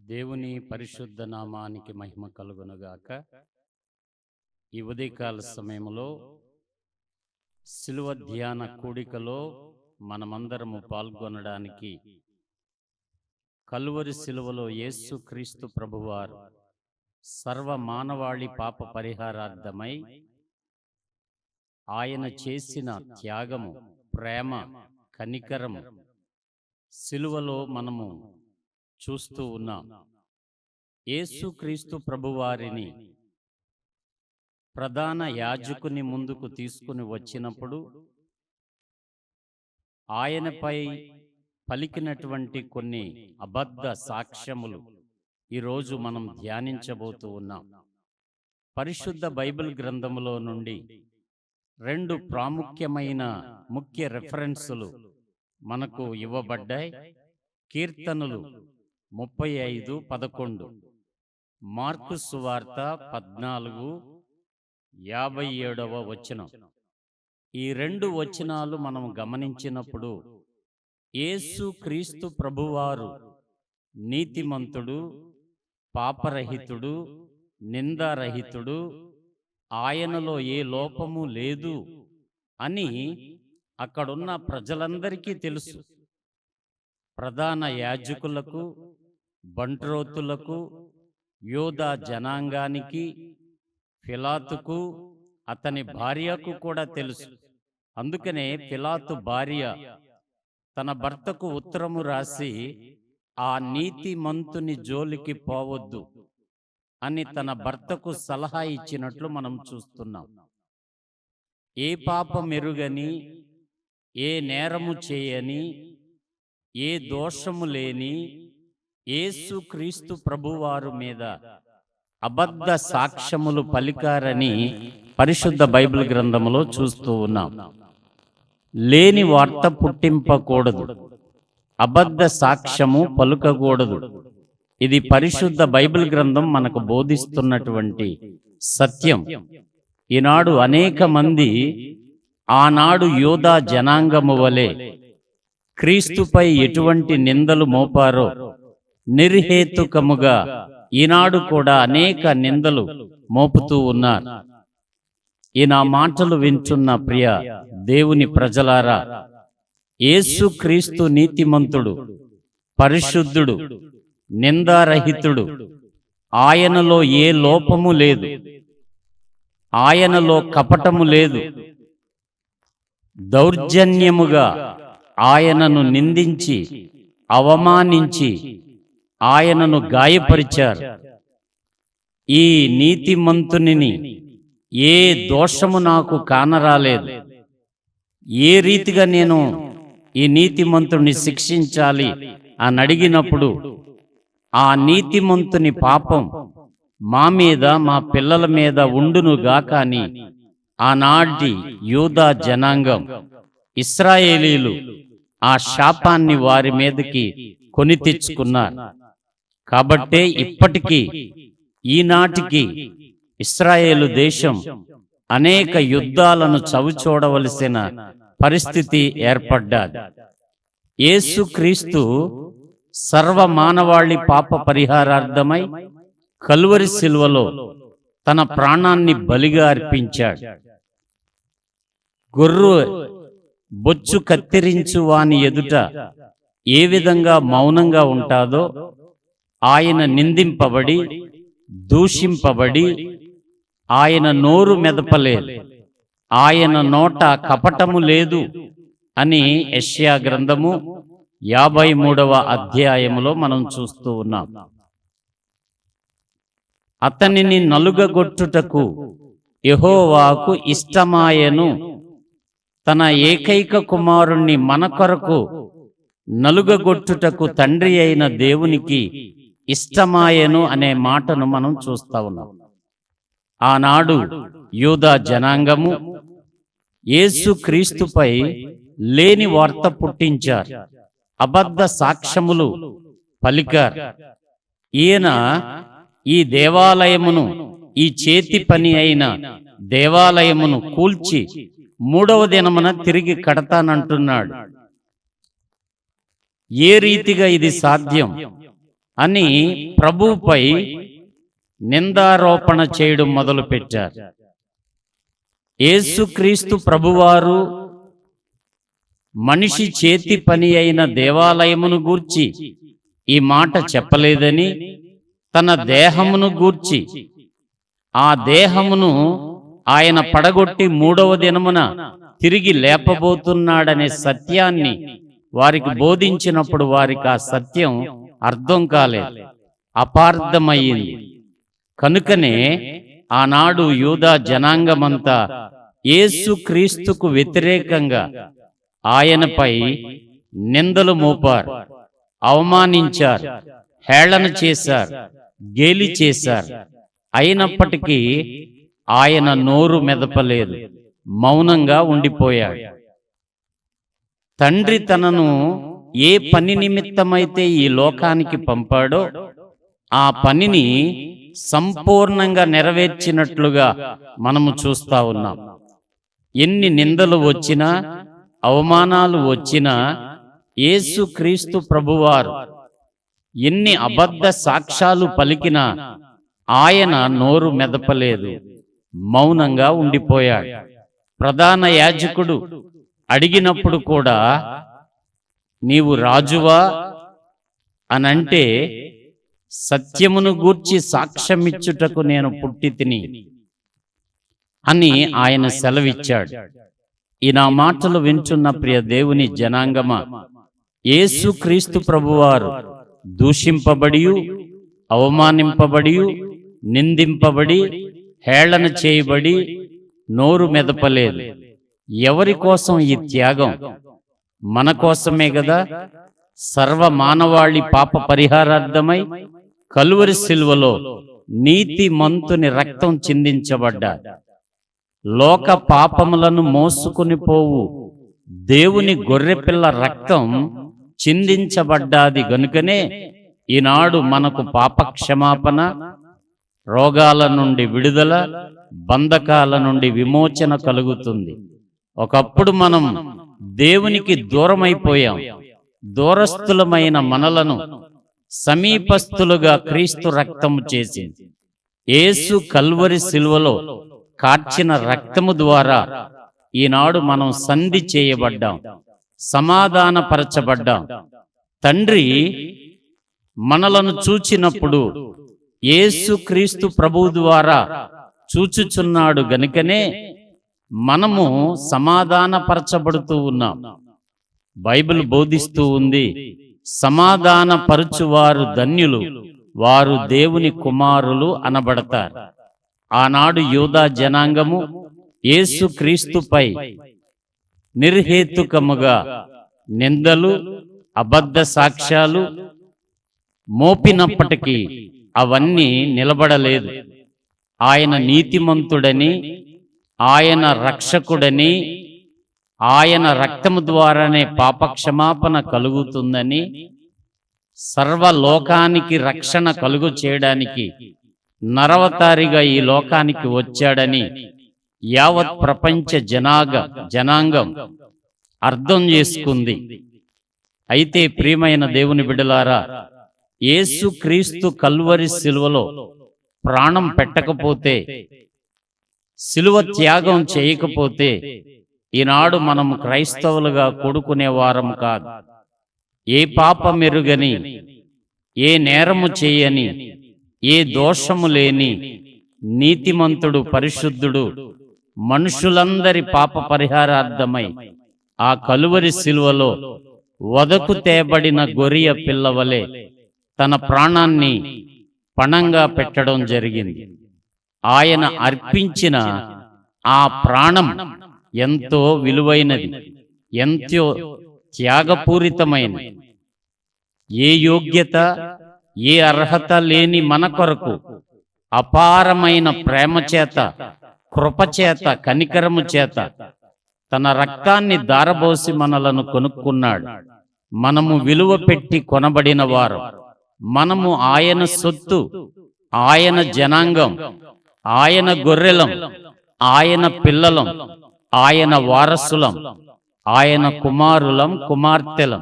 దేవుని పరిశుద్ధ నామానికి మహిమ కలుగునుగాక. ఈ ఉదయకాల సమయంలో శిలువ ధ్యాన కూడికలో మనమందరము పాల్గొనడానికి కలువరి శిలువలో యేసు క్రీస్తు ప్రభువారు సర్వ మానవాళి పాప పరిహారార్థమై ఆయన చేసిన త్యాగము ప్రేమ కనికరము సిలువలో మనము చూస్తూ ఉన్నాం. యేసుక్రీస్తు ప్రభువారిని ప్రధాన యాజకుని ముందుకు తీసుకుని వచ్చినప్పుడు ఆయనపై పలికినటువంటి కొన్ని అబద్ధ సాక్ష్యములు ఈరోజు మనం ధ్యానించబోతూ ఉన్నాం. పరిశుద్ధ బైబిల్ గ్రంథములో నుండి రెండు ప్రాముఖ్యమైన ముఖ్య రెఫరెన్సులు మనకు ఇవ్వబడ్డాయి. కీర్తనలు ముప్పై ఐదు పదకొండు. మార్కు సువార్త పద్నాలుగు యాభై ఏడవ వచనం. ఈ రెండు వచనాలు మనం గమనించినప్పుడు యేసు క్రీస్తు ప్రభువారు నీతిమంతుడు పాపరహితుడు నిందారహితుడు ఆయనలో ఏ లోపము లేదు అని అక్కడున్న ప్రజలందరికీ తెలుసు. ప్రధాన యాజకులకు బంట్రోతులకు యోధా జనాంగానికి ఫిలాతుకు అతని భార్యకు కూడా తెలుసు. అందుకనే ఫిలాతు భార్య తన భర్తకు ఉత్తరము రాసి ఆ నీతిమంతుని జోలికి పోవద్దు అని తన భర్తకు సలహా ఇచ్చినట్లు మనం చూస్తున్నాం. ఏ పాపం ఎరుగని ఏ నేరము చేయని ఏ దోషము లేని యేసు క్రీస్తు ప్రభువారు మీద అబద్ధ సాక్ష్యములు పలికారని పరిశుద్ధ బైబిల్ గ్రంథములో చూస్తూ ఉన్నాం. లేని వార్త పుట్టింపకూడదు. అబద్ధ సాక్ష్యము పలుకకూడదు. ఇది పరిశుద్ధ బైబిల్ గ్రంథం మనకు బోధిస్తున్నటువంటి సత్యం. ఈనాడు అనేక మంది ఆనాడు యోధా జనాంగము వలె క్రీస్తుపై ఎటువంటి నిందలు మోపారో నిర్హేతుకముగా ఈనాడు కూడా అనేక నిందలు మోపుతూ ఉన్నారు. ఈ నా మాటలు వింటున్న ప్రియ దేవుని ప్రజలారా యేసు క్రీస్తు నీతిమంతుడు పరిశుద్ధుడు నిందారహితుడు ఆయనలో ఏ లోపము లేదు. ఆయనలో కపటము లేదు. దౌర్జన్యముగా ఆయనను నిందించి అవమానించి ఆయనను గాయపరిచారు. ఈ నీతిమంతునిని ఏ దోషము నాకు కానరాలేదు. ఏ రీతిగా నేను ఈ నీతిమంతుని శిక్షించాలి అని అడిగినప్పుడు ఆ నీతిమంతుని పాపం మా మీద మా పిల్లల మీద ఉండునుగా కాని ఆనాటి యూదా జనాంగం ఇస్రాయేలీలు ఆ శాపాన్ని వారి మీదకి కొని తెచ్చుకున్నారు. కాబట్టే ఇప్పటికీ ఈనాటికి ఇస్రాయేలు దేశం అనేక యుద్ధాలను చవిచూడవలసిన పరిస్థితి ఏర్పడ్డాది. యేసుక్రీస్తు సర్వ మానవాళి పాప పరిహారార్థమై కలువరి శిల్వలో తన ప్రాణాన్ని బలిగా అర్పించాడు. గొర్రు బొచ్చు కత్తిరించు వాని ఎదుట ఏ విధంగా మౌనంగా ఉంటాదో ఆయన నిందింపబడి దూషింపబడి ఆయన నోరు మెదపలేదు ఆయన నోట కపటము లేదు అని యెషయా గ్రంథము యాభై మూడవ అధ్యాయములో మనం చూస్తూ ఉన్నాం. అతనిని నలుగగొట్టుటకు యెహోవాకు ఇష్టమాయను. తన ఏకైక కుమారుణ్ణి మన కొరకు నలుగగొట్టుటకు తండ్రి అయిన దేవునికి ఇష్టమాయను అనే మాటను మనం చూస్తా ఉన్నాం. ఆనాడు యూదా జనాంగము యేసు క్రీస్తుపై లేని వార్త పుట్టించారు. అబద్ధ సాక్ష్యములు పలికారు. ఈయన ఈ దేవాలయమును ఈ చేతి పని అయిన దేవాలయమును కూల్చి మూడవ దినమున తిరిగి కడతానంటున్నాడు. ఏ రీతిగా ఇది సాధ్యం? అని ప్రభువుపై నిందారోపణ చేయడం మొదలుపెట్టారు. యేసుక్రీస్తు ప్రభువారు మనిషి చేతి పని అయిన దేవాలయమును గూర్చి ఈ మాట చెప్పలేదని తన దేహమును గూర్చి ఆ దేహమును ఆయన పడగొట్టి మూడవ దినమున తిరిగి లేపబోతున్నాడనే సత్యాన్ని వారికి బోధించినప్పుడు వారికి ఆ సత్యం అర్థం కాలేదు. అపార్థమయ్యింది. కనుకనే ఆనాడు యూదా జనాంగమంతా యేసు క్రీస్తుకు వ్యతిరేకంగా ఆయనపై నిందలు మోపారు అవమానించారు హేళన చేశారు గేలి చేశారు. అయినప్పటికీ ఆయన నోరు మెదపలేదు మౌనంగా ఉండిపోయాడు. తండ్రి తనను ఏ పని నిమిత్తమైతే ఈ లోకానికి పంపాడో ఆ పనిని సంపూర్ణంగా నెరవేర్చినట్లుగా మనము చూస్తా ఉన్నాం. ఎన్ని నిందలు వచ్చినా అవమానాలు వచ్చినా యేసు క్రీస్తు ప్రభువారు ఎన్ని అబద్ధ సాక్ష్యాలు పలికినా ఆయన నోరు మెదపలేదు మౌనంగా ఉండిపోయాడు. ప్రధాన యాజకుడు అడిగినప్పుడు కూడా నీవు రాజువా అనంటే సత్యమును గూర్చి సాక్ష్యమిచ్చుటకు నేను పుట్టి తిని అని ఆయన సెలవిచ్చాడు. ఈ నా మాటలు వింటున్న ప్రియ దేవుని జనాంగమ యేసు క్రీస్తు ప్రభువారు దూషింపబడి అవమానింపబడి నిందింపబడి హేళన చేయబడి నోరు మెదపలేదు. ఎవరి కోసం ఈ త్యాగం? మన కోసమే కదా సర్వ మానవాళి పాప పరిహారార్థమై కలువరి శిల్వలో నీతి మంతుని రక్తం చిందించబడ్డా. లోక పాపములను మోసుకుని పోవు. దేవుని గొర్రెపిల్ల రక్తం చిందించబడ్డాది గనుకనే ఈనాడు మనకు పాప క్షమాపణ రోగాల నుండి విడుదల బంధకాల నుండి విమోచన కలుగుతుంది. ఒకప్పుడు మనం దేవునికి దూరమైపోయాం. దూరస్థులమైన మనలను సమీపస్థులుగా క్రీస్తు రక్తము చేసింది యేసు కల్వరి శిలువలో కార్చిన రక్తము ద్వారా ఈనాడు మనం సంధి చేయబడ్డాం సమాధానపరచబడ్డాం. తండ్రి మనలను చూచినప్పుడు యేసు క్రీస్తు ప్రభువు ద్వారా చూచుచున్నాడు గనుకనే మనము సమాధానపరచబడుతూ ఉన్నాం. బైబిల్ బోధిస్తూ ఉంది సమాధానపరచువారు ధన్యులు వారు దేవుని కుమారులు అనబడతారు. ఆనాడు యూదా జనాంగము యేసు క్రీస్తుపై నిర్హేతుకముగా నిందలు అబద్ధ సాక్ష్యాలు మోపినప్పటికీ అవన్నీ నిలబడలేదు. ఆయన నీతిమంతుడని ఆయన రక్షకుడని ఆయన రక్తము ద్వారానే పాపక్షమాపణ కలుగుతుందని సర్వలోకానికి రక్షణ కలుగు చేయడానికి నరవతారిగా ఈ లోకానికి వచ్చాడని యావత్ ప్రపంచ జనాగ జనాంగం అర్థం చేసుకుంది. అయితే ప్రియమైన దేవుని బిడలారా యేసు క్రీస్తు కల్వరి శిలువలో ప్రాణం పెట్టకపోతే శిలువ త్యాగం చేయకపోతే ఈనాడు మనం క్రైస్తవులుగా కూడుకునే వారం కాదు. ఏ పాపమెరుగని ఏ నేరము చేయని ఏ దోషము లేని నీతిమంతుడు పరిశుద్ధుడు మనుషులందరి పాప పరిహారార్థమై ఆ కలువరి శిలువలో వదకు తేబడిన గొరియ పిల్లవలే తన ప్రాణాన్ని పణంగా పెట్టడం జరిగింది. ఆయన అర్పించిన ఆ ప్రాణం ఎంతో విలువైనది ఎంతో త్యాగపూరితమైనది. ఏ యోగ్యత ఏ అర్హత లేని మన కొరకు అపారమైన ప్రేమ చేత కృపచేత కనికరము చేత తన రక్తాన్ని దారబోసి మనలను కొనుక్కున్నాడు. మనము విలువ పెట్టి కొనబడిన వారు. మనము ఆయన సొత్తు ఆయన జనాంగం ఆయన గొర్రెలం ఆయన పిల్లలం ఆయన వారసులం ఆయన కుమారులం కుమార్తెలం.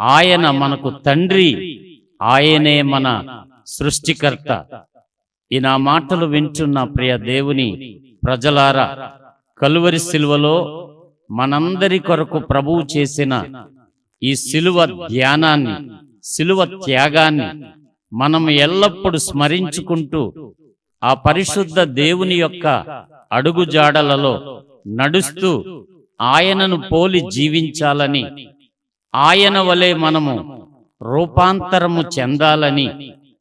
ఆయన మనకు తండ్రి ఆయనే మన సృష్టికర్త. ఈ నా మాటలు వింటున్న ప్రియ దేవుని ప్రజలారా కలువరి శిలువలో మనందరి కొరకు ప్రభువు చేసిన ఈ శిలువ ధ్యానాన్ని శిలువ త్యాగాన్ని మనం ఎల్లప్పుడూ స్మరించుకుంటూ ఆ పరిశుద్ధ దేవుని యొక్క అడుగుజాడలలో నడుస్తూ ఆయనను పోలి జీవించాలని ఆయన వలె మనము రూపాంతరము చెందాలని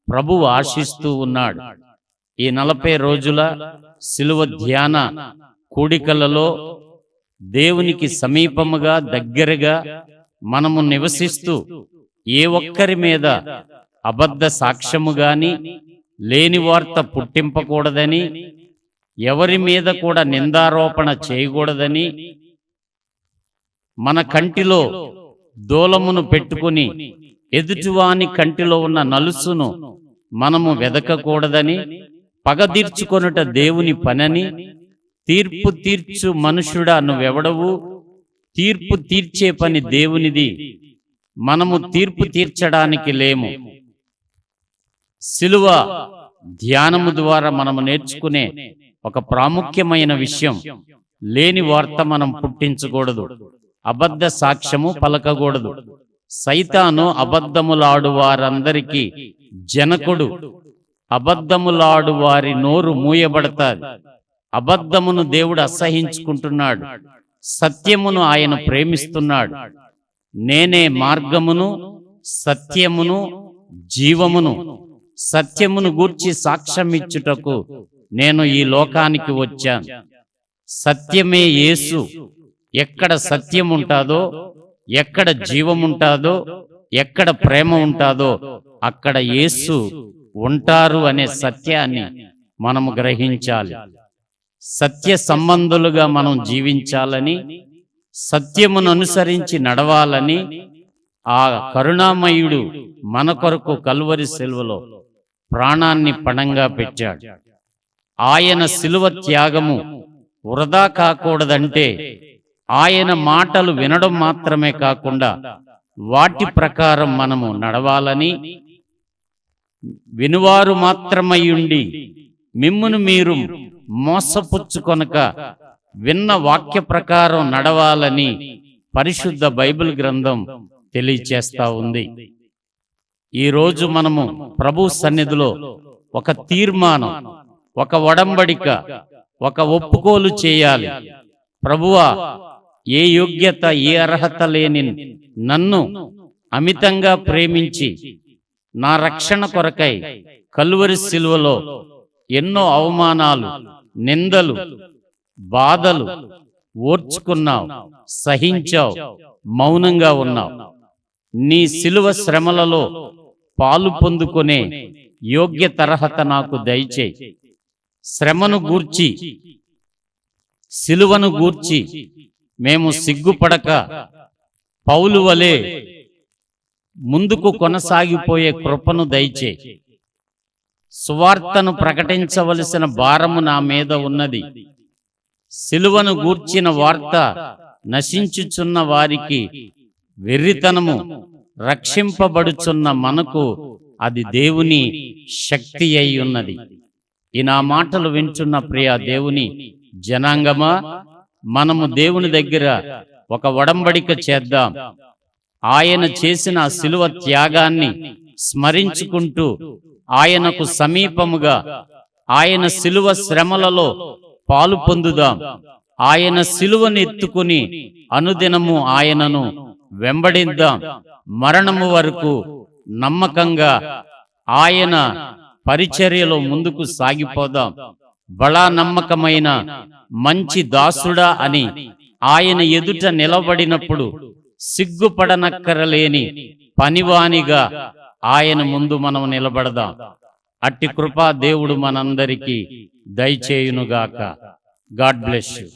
ప్రభువు ఆశిస్తూ ఉన్నాడు. ఈ నలభై రోజుల శిలువ ధ్యాన కూడికలలో దేవునికి సమీపముగా దగ్గరగా మనము నివసిస్తూ ఏ ఒక్కరి మీద అబద్ధ సాక్ష్యము గాని లేని వార్త పుట్టింపకూడదని ఎవరి మీద కూడా నిందారోపణ చేయకూడదని మన కంటిలో దూలమును పెట్టుకుని ఎదుటివాని కంటిలో ఉన్న నలుసును మనము వెదకకూడదని పగదీర్చుకొనుట దేవుని పనని తీర్పు తీర్చు మనుషుడా నువ్వెవడవు తీర్పు తీర్చే పని దేవునిది మనము తీర్పు తీర్చడానికి లేము. సిలువ ధ్యానము ద్వారా మనము నేర్చుకునే ఒక ప్రాముఖ్యమైన విషయం. లేని వార్త మనం పుట్టించకూడదు. అబద్ధ సాక్ష్యము పలకకూడదు. సైతాను అబద్ధములాడు వారందరికీ జనకుడు. అబద్ధములాడు వారి నోరు మూయబడతాది. అబద్ధమును దేవుడు అసహించుకుంటున్నాడు. సత్యమును ఆయన ప్రేమిస్తున్నాడు. నేనే మార్గమును సత్యమును జీవమును సత్యమును గూర్చి సాక్ష్యమిచ్చుటకు నేను ఈ లోకానికి వచ్చాను. సత్యమే యేసు. ఎక్కడ సత్యం ఉంటాదో ఎక్కడ జీవం ఉంటాదో ఎక్కడ ప్రేమ ఉంటాదో అక్కడ యేసు ఉంటారు అనే సత్యాన్ని మనము గ్రహించాలి. సత్య సంబంధులుగా మనం జీవించాలని సత్యమును అనుసరించి నడవాలని ఆ కరుణామయుడు మన కొరకు కలువరి సెలవులో ప్రాణాన్ని పణంగా పెట్టాడు. ఆయన శిలువ త్యాగము వృధా కాకూడదంటే ఆయన మాటలు వినడం మాత్రమే కాకుండా వాటి ప్రకారం మనము నడవాలని వినువారు మాత్రమయ్యుండి మిమ్మును మీరు మోసపుచ్చుకొనక విన్న వాక్య ప్రకారం నడవాలని పరిశుద్ధ బైబిల్ గ్రంథం తెలియచేస్తా ఉంది. ఈరోజు మనము ప్రభు సన్నిధిలో ఒక తీర్మానం ఒక ఒడంబడిక ఒక ఒప్పుకోలు చేయాలి. ప్రభువా ఏ యోగ్యత ఏ అర్హత లేని నన్ను అమితంగా ప్రేమించి నా రక్షణ కొరకై కలువరి శిలువలో ఎన్నో అవమానాలు నిందలు బాధలు ఓర్చుకున్నావు సహించావు మౌనంగా ఉన్నావు. నీ శిలువ శ్రమలలో పాలు పొందుకునే యోగ్య తరహత నాకు దయచేయి శ్రమను గూర్చి సిలువను గూర్చి మేము సిగ్గుపడక పౌలు వలె ముందుకు కొనసాగిపోయే కృపను దయచే. సువార్తను ప్రకటించవలసిన భారము నా మీద ఉన్నది. సిలువను గూర్చిన వార్త నశించుచున్న వారికి వెర్రితనము. రక్షింపబడుచున్న మనకు అది దేవుని శక్తి అయి ఉన్నది. ఈ నా మాటలు వింటున్న ప్రియ దేవుని జనాంగమా మనము దేవుని దగ్గర ఒక ఒడంబడిక చేద్దాం. ఆయన చేసిన శిలువ త్యాగాన్ని స్మరించుకుంటూ ఆయనకు సమీపముగా ఆయన శిలువ శ్రమలలో పాలు పొందుదాం. ఆయన శిలువను ఎత్తుకుని అనుదినము ఆయనను వెంబడిద్దాం మరణము వరకు నమ్మకంగా ఆయన పరిచర్యలో ముందుకు సాగిపోదాం. బలా నమ్మకమైన మంచి దాసుడా అని ఆయన ఎదుట నిలబడినప్పుడు సిగ్గుపడనక్కరలేని పనివానిగా ఆయన ముందు మనం నిలబడదాం. అట్టి కృపా దేవుడు మనందరికీ దయచేయునుగాక. God bless you.